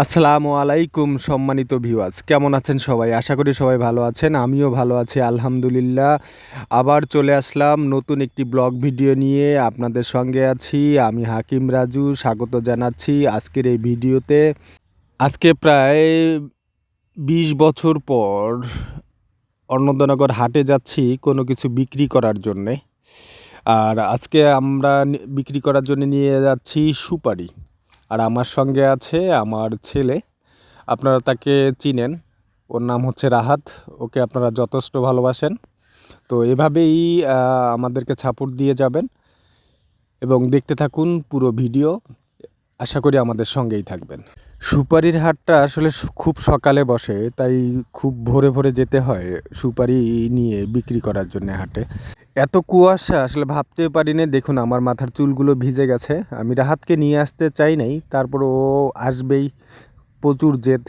আসসালামু আলাইকুম সম্মানিত ভিউয়ার্স কেমন আছেন সবাই? আশা করি সবাই ভালো আছেন, আমিও ভালো আছি, আলহামদুলিল্লাহ। আবার চলে আসলাম নতুন একটি ব্লগ ভিডিও নিয়ে। আপনাদের সঙ্গে আছি আমি হাকিম রাজু, স্বাগত জানাচ্ছি আজকের এই ভিডিওতে। আজকে প্রায় বিশ বছর পর অন্নদানগর হাটে যাচ্ছি কোনো কিছু বিক্রি করার জন্যে। আর আজকে আমরা বিক্রি করার জন্য নিয়ে যাচ্ছি সুপারি। আর আমার সঙ্গে আছে আমার ছেলে। আপনারা তাকে চিনেন। ওর নাম হচ্ছে রাহাত। ওকে আপনারা যথেষ্ট ভালোবাসেন। তো এভাবেই আমাদেরকে ছাপোর্ট দিয়ে যাবেন এবং দেখতে থাকুন পুরো ভিডিও। আশা করি আমাদের সঙ্গেই থাকবেন। সুপারির হাটটা আসলে খুব সকালে বসে, তাই খুব ভোরে ভোরে যেতে হয় সুপারি নিয়ে বিক্রি করার জন্য হাটে। এত কুয়াশা, আসলে ভাবতে পারিনি। দেখুন, আমার মাথার চুলগুলো ভিজে গেছে। আমি রাহাতকে নিয়ে আসতে চাই নাই, তারপর ও আসবেই। প্রচুর জেদ।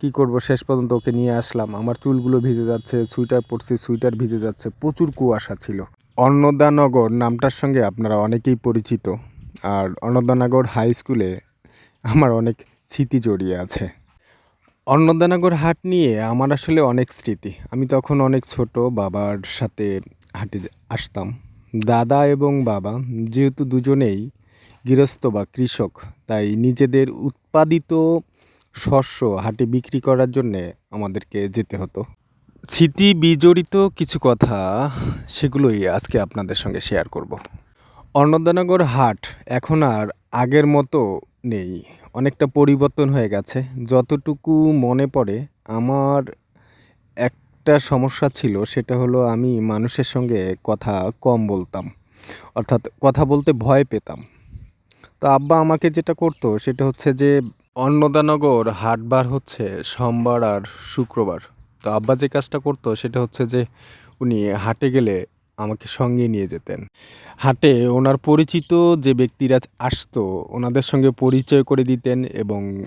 কি করব, শেষ পর্যন্ত ওকে নিয়ে আসলাম। আমার চুলগুলো ভিজে যাচ্ছে সুইটার পরছি সুইটার ভিজে যাচ্ছে। প্রচুর কুয়াশা ছিল। অন্নদানগর নামটার সঙ্গে আপনারা অনেকেই পরিচিত। আর অন্নদানগর হাই স্কুলে আমার অনেক স্মৃতি জড়িয়ে আছে। অন্নদানগর হাট নিয়ে আমার আসলে অনেক স্মৃতি। আমি তখন অনেক ছোট, বাবার সাথে হাটে আসতাম। দাদা এবং বাবা যেহেতু দুজনেই গৃহস্থ বা কৃষক, তাই নিজেদের উৎপাদিত শস্য হাটে বিক্রি করার জন্যে আমাদেরকে যেতে হতো। স্মৃতি বিজড়িত কিছু কথা সেগুলোই আজকে আপনাদের সঙ্গে শেয়ার করব। অন্নদানগর হাট এখন আর আগের মতো নেই। অনেকটা পরিবর্তন হয়ে গেছে। যতটুকু মনে পড়ে, আমার একটা সমস্যা ছিল, সেটা হলো আমি মানুষের সঙ্গে কথা কম বলতাম। অর্থাৎ কথা বলতে ভয় পেতাম। তো আব্বা আমাকে যেটা করতো, সেটা হচ্ছে যে, অন্নদানগর হাটবার হচ্ছে সোমবার আর শুক্রবার। তো আব্বা যে কাজটা করতো, সেটা হচ্ছে যে, উনি হাটে গেলে আমাকে সঙ্গে নিয়ে যেতেন। হাটে ওনার পরিচিত যে ব্যক্তিরা আসতো, ওনাদের সঙ্গে পরিচয় করে দিতেন এবং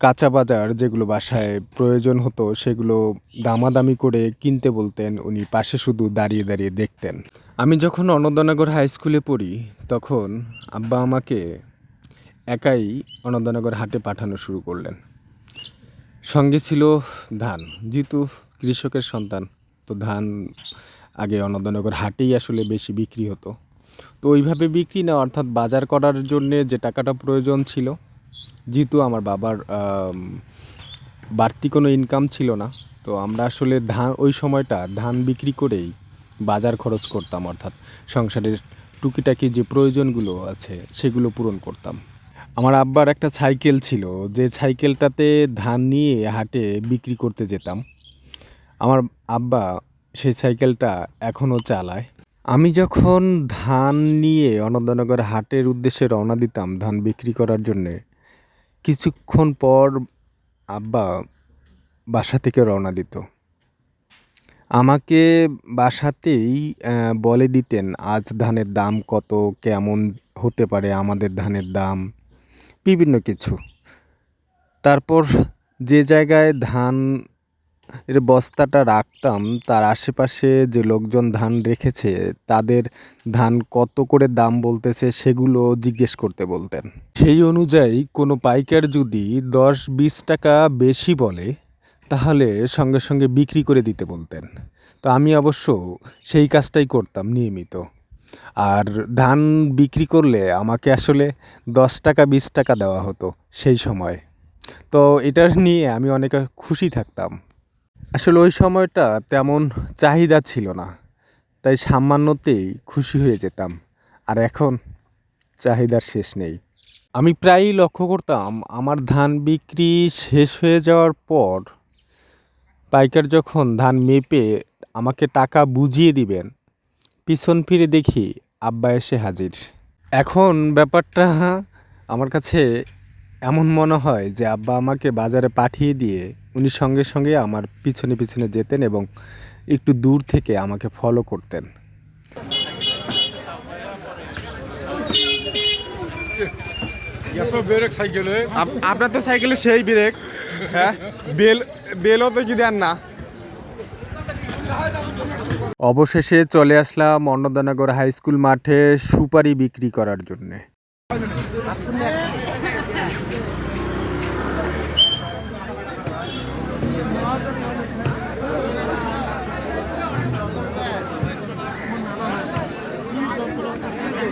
কাঁচা বাজার যেগুলো বাসায় প্রয়োজন হতো, সেগুলো দামাদামি করে কিনতে বলতেন। উনি পাশে শুধু দাঁড়িয়ে দাঁড়িয়ে দেখতেন। আমি যখন অন্নদানগর হাই স্কুলে পড়ি, তখন আব্বা আমাকে একাই অন্নদানগর হাটে পাঠানো শুরু করলেন। সঙ্গে ছিল ধান। যেহেতু কৃষকের সন্তান। তো ধান আগে অন্নদানগর হাটেই আসলে বেশি বিক্রি হতো। তো ওইভাবে বিক্রি না, অর্থাৎ বাজার করার জন্যে যে টাকাটা প্রয়োজন ছিল, যেহেতু আমার বাবার বাড়তি কোনো ইনকাম ছিল না, তো আমরা আসলে ধান, ওই সময়টা ধান বিক্রি করেই বাজার খরচ করতাম, অর্থাৎ সংসারের টুকিটাকি যে প্রয়োজনগুলো আছে সেগুলো পূরণ করতাম। আমার আব্বার একটা সাইকেল ছিল, যে সাইকেলটাতে ধান নিয়ে হাটে বিক্রি করতে যেতাম। আমার আব্বা সেই সাইকেলটা এখনও চালায়। আমি যখন ধান নিয়ে অনন্দনগর হাটের উদ্দেশ্যে রওনা দিতাম ধান বিক্রি করার জন্যে, কিছুক্ষণ পর আব্বা বাসা থেকে রওনা দিত। আমাকে বাসাতেই বলে দিতেন, আজ ধানের দাম কত, কেমন হতে পারে আমাদের ধানের দাম? বিভিন্ন কিছু। তারপর যে জায়গায় ধান এর বস্তাটা রাখতাম, তার আশেপাশে যে লোকজন ধান রেখেছে, তাদের ধান কত করে দাম বলতেছে সেগুলো জিজ্ঞেস করতে বলতেন। সেই অনুযায়ী কোনো পাইকার যদি দশ বিশ টাকা বেশি বলে, তাহলে সঙ্গে সঙ্গে বিক্রি করে দিতে বলতেন। তো আমি অবশ্য সেই কাজটাই করতাম নিয়মিত। আর ধান বিক্রি করলে আমাকে আসলে দশ টাকা বিশ টাকা দেওয়া হতো সেই সময়। তো এটা নিয়ে আমি অনেক খুশি থাকতাম। আসলে ওই সময়টা তেমন চাহিদা ছিল না, তাই সামান্যতেই খুশি হয়ে যেতাম। আর এখন চাহিদার শেষ নেই। আমি প্রায়ই লক্ষ্য করতাম, আমার ধান বিক্রি শেষ হয়ে যাওয়ার পর পাইকার যখন ধান মেপে আমাকে টাকা বুঝিয়ে দিবেন, পিছন ফিরে দেখি আব্বা এসে হাজির। এখন ব্যাপারটা আমার কাছে এমন মনে হয় যে আব্বা আমাকে বাজারে পাঠিয়ে দিয়ে উনি সঙ্গে সঙ্গে আমার পিছনে পিছনে যেতেন এবং একটু দূর থেকে আমাকে ফলো করতেন। আপনার তো সাইকেলে সেই ব্রেক হ্যাঁ? বেল বেলও তো কি দেন না। অবশেষে চলে আসলাম অন্নদানগর হাই স্কুল মাঠে সুপারি বিক্রি করার জন্যে।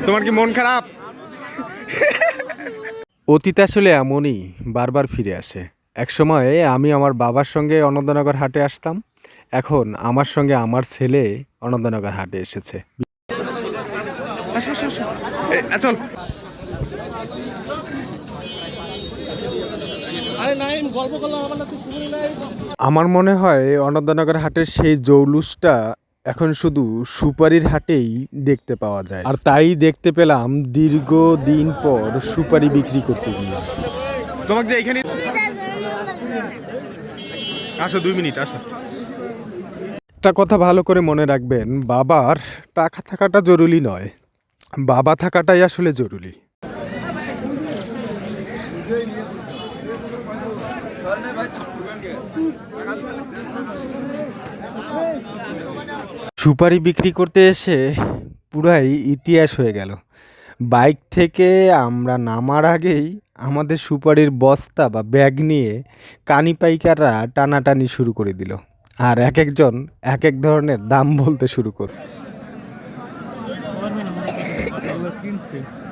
তোমার কি মন খারাপ? অতীত আসলে এমনই বারবার ফিরে আসে। এক সময় আমি আমার বাবার সঙ্গে অনন্তনগর হাটে আসতাম। এখন আমার সঙ্গে আমার ছেলে অনন্তনগর হাটে এসেছে। চল। আমার মনে হয় অনন্তনগর হাটের সেই জৌলুসটা এখন শুধু সুপারির হাটেই দেখতে পাওয়া যায়। আর তাই দেখতে পেলাম দীর্ঘ দিন পর সুপারি বিক্রি করতে গিয়ে। তোমাকে যে এখানে আসো, দুই মিনিট, আসো। একটা কথা ভালো করে মনে রাখবেন, বাবার টাকা থাকাটা জরুরি নয়। বাবা থাকাটাই আসলে জরুরি। সুপারি বিক্রি করতে এসে পুরাই ইতিহাস হয়ে গেল। বাইক থেকে আমরা নামার আগেই আমাদের সুপারির বস্তা বা ব্যাগ নিয়ে কানি পাইকাররা টানাটানি শুরু করে দিল। আর এক একজন এক এক ধরনের দাম বলতে শুরু কর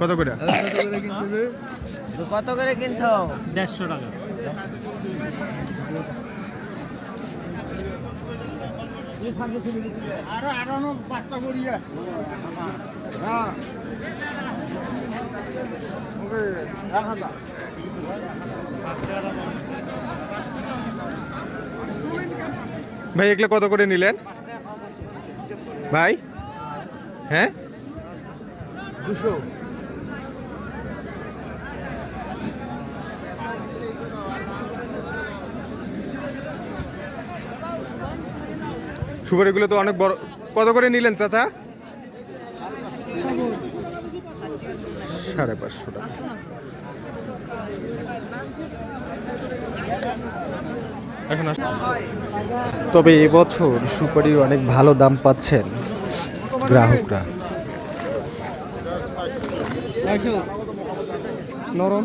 কত করে? কত করে কিনছো? দেড়শো টাকা। আরও আরও পাঁচটা করিয়া। হ্যাঁ। ওকে এক হাজার। ভাই এগুলো কত করে নিলেন? ভাই? হ্যাঁ? দুশো। সুপারিগুলো তো অনেক বড় কত করে নিলেন চাচা? সাড়ে পাঁচশো টাকা। এখন তবে এবছর সুপারির অনেক ভালো দাম পাচ্ছেন গ্রাহকরা। নরম।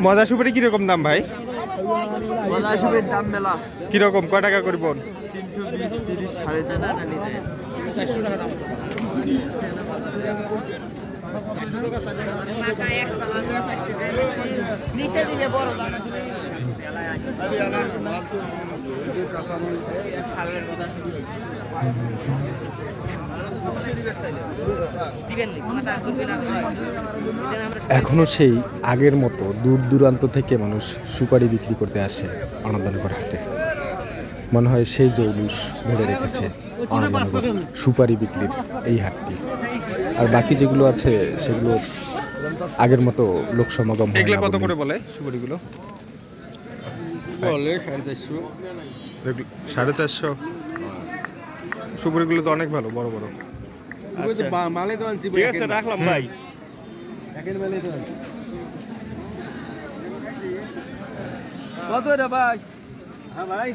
মজা সুপারি কীরকম দাম ভাই? পলাশিবের দাম মেলা। কীরকম? কয় টাকা করে বোন তিনশো বিশ তিরিশ সাড়ে দিবেন সেই আগের মতো দূর দূরান্ত থেকে মানুষ সুপারি বিক্রি করতে আসে আনন্দনগর হাটে। মনে হয় সেই জৌলুস ধরে রেখেছে আনন্দনগর সুপারি বিক্রির এই হাটটি। আর বাকি যেগুলো আছে সেগুলো আগের মতো লোক সমাগম হয় এগুলো না কত করে বলে সুপারিগুলো? বলে সাড়ে চারশো। সাড়ে চারশো? সুপারিগুলো তো অনেক ভালো বড় বড়। মালে তো আনছি ঠিক আছে রাখলাম ভাই একের মালে তো আনছি। কত রে ভাই হ্যাঁ ভাই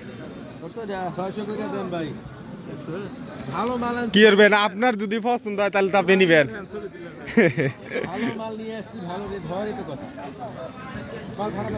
কি আপনার যদি পছন্দ হয়, তাহলে তো আপনি নিবেন। নিয়ে আসছি ভালো রেট হওয়ারই তো কথা মাল খারাপ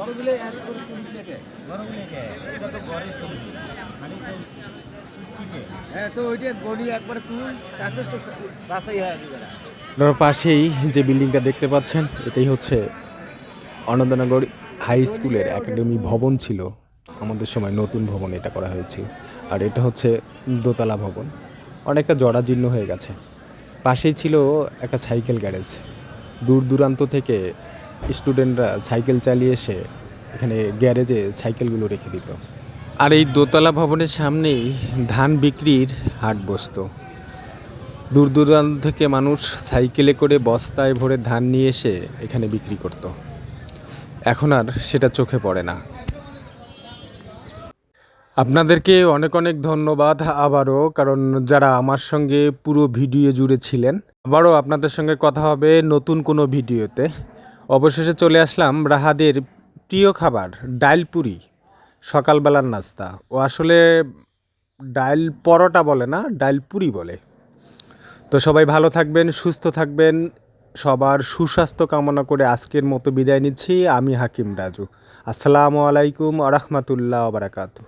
আনছি তো। আপনার কি দাম আছে এটা তো কইলেন না গেলেন গা হ্যাঁ তো ওইটা গড়ি একবার তুল তারপরে তো বাসাই হয়ে আপনার পাশেই যে বিল্ডিংটা দেখতে পাচ্ছেন এটাই হচ্ছে আনন্দনগর হাই স্কুলের একাডেমি ভবন ছিল। আমাদের সময় নতুন ভবন এটা করা হয়েছে। আর এটা হচ্ছে দোতলা ভবন। অনেকটা জরাজীর্ণ হয়ে গেছে। পাশেই ছিল একটা সাইকেল গ্যারেজ। দূর দূরান্ত থেকে স্টুডেন্টরা সাইকেল চালিয়ে এসে এখানে গ্যারেজে সাইকেলগুলো রেখে দিত। আর এই দোতলা ভবনের সামনেই ধান বিক্রির হাট বসতো। দূর দূরান্ত থেকে মানুষ সাইকেলে করে বস্তায় ভরে ধান নিয়ে এসে এখানে বিক্রি করতো। এখন আর সেটা চোখে পড়ে না। আপনাদেরকে অনেক অনেক ধন্যবাদ আবারও, কারণ যারা আমার সঙ্গে পুরো ভিডিও জুড়ে ছিলেন, আবারও আপনাদের সঙ্গে কথা হবে নতুন কোনো ভিডিওতে। অবশেষে চলে আসলাম রাহাদের প্রিয় খাবার, ডাইল পুরি, সকালবেলার নাস্তা। ও আসলে ডাইল পরোটা বলে না, ডাইল পুরি বলে। তো সবাই ভালো থাকবেন, সুস্থ থাকবেন। সবার সুস্বাস্থ্য কামনা করে আজকের মতো বিদায় নিচ্ছি। আমি হাকিম রাজু। আসসালামু আলাইকুম আ রহমতুল্লাহ বারাকাতু